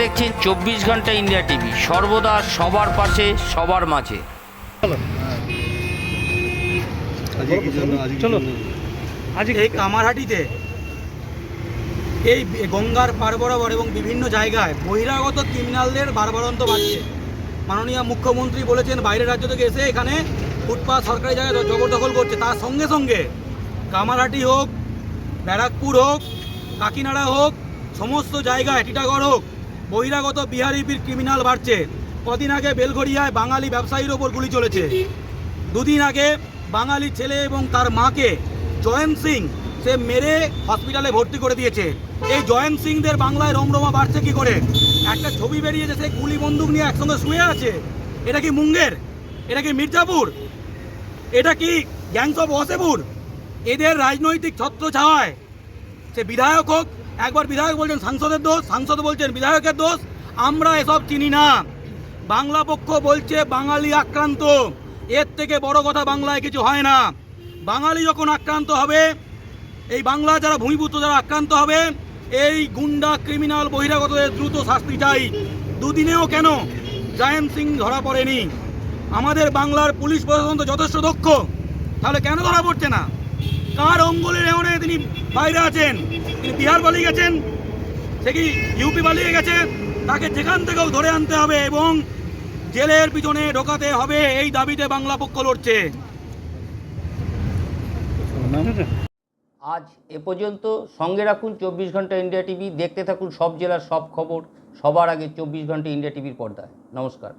দেখছেন চব্বিশ ঘণ্টা ইন্ডিয়া টিভি। সর্বদা সবার পাশে সবার মাঝে। চলো। এই কামারহাটিতে এই গঙ্গার পার বরাবর এবং বিভিন্ন জায়গায় বহিরাগত ক্রিমিনালদের বারবারন্ত বাড়ছে। মাননীয় মুখ্যমন্ত্রী বলেছেন বাইরের রাজ্য থেকে এসে এখানে ফুটপাত সরকারি জায়গায় জবরদখল করছে। তার সঙ্গে সঙ্গে কামারহাটি হোক ব্যারাকপুর হোক কাকিনাড়া হোক সমস্ত জায়গায় টিটাগড় হোক বহিরাগত বিহারিপির ক্রিমিনাল বাড়ছে। কদিন আগে বেলঘড়িয়ায় বাঙালি ব্যবসায়ীর ওপর গুলি চলেছে। দুদিন আগে বাঙালি ছেলে এবং তার মাকে জয়ন্ত সিং সে মেরে হসপিটালে ভর্তি করে দিয়েছে। এই জয়ন্ত সিংদের বাংলায় রমরমা বাড়ছে কি করে? একটা ছবি বেরিয়েছে সে গুলি বন্দুক নিয়ে একসঙ্গে শুয়ে আছে। এটা কি মুঙ্গের? এটা কি মির্জাপুর? এটা কি গ্যাংস অফ ওয়াসেপুর এদের রাজনৈতিক ছত্র ছাওয়ায় সে বিধায়ক হোক একবার বিধায়ক বলছেন, সাংসদের দোষ, সাংসদ বলছেন, বিধায়কের দোষ, আমরা এসব চিনি না। বাংলা পক্ষ বলছে, বাঙালি আক্রান্ত, এর থেকে বড় কথা বাংলায় কিছু হয় না। বাঙালি যখন আক্রান্ত হবে, এই বাংলা যারা ভূমিপুত্র, যারা আক্রান্ত হবে, এই গুন্ডা ক্রিমিনাল বহিরাগতদের দ্রুত শাস্তি চাই। দুদিনেও কেন? জায়েন্ট সিং ধরা পড়েনি। আমাদের বাংলার পুলিশ প্রশাসন তো যথেষ্ট দক্ষ, তাহলে কেন ধরা পড়ছে না? কার অঙ্গলের এমনে তিনি বাইরে আছেন? তিনি বিহার পালিয়ে গেছেন? সে কি ইউপি পালিয়ে গেছে? তাকে যেখান থেকেও ধরে আনতে হবে এবং জেলের পিছনে ঢোকাতে হবে, এই দাবিতে বাংলা পক্ষ লড়ছে। আজ এ পর্যন্ত সঙ্গে রাখুন চব্বিশ ঘণ্টা ইন্ডিয়া টিভি, দেখতে থাকুন সব জেলার সব খবর, সবার আগে চব্বিশ ঘণ্টা ইন্ডিয়া টিভির পর্দায়। নমস্কার।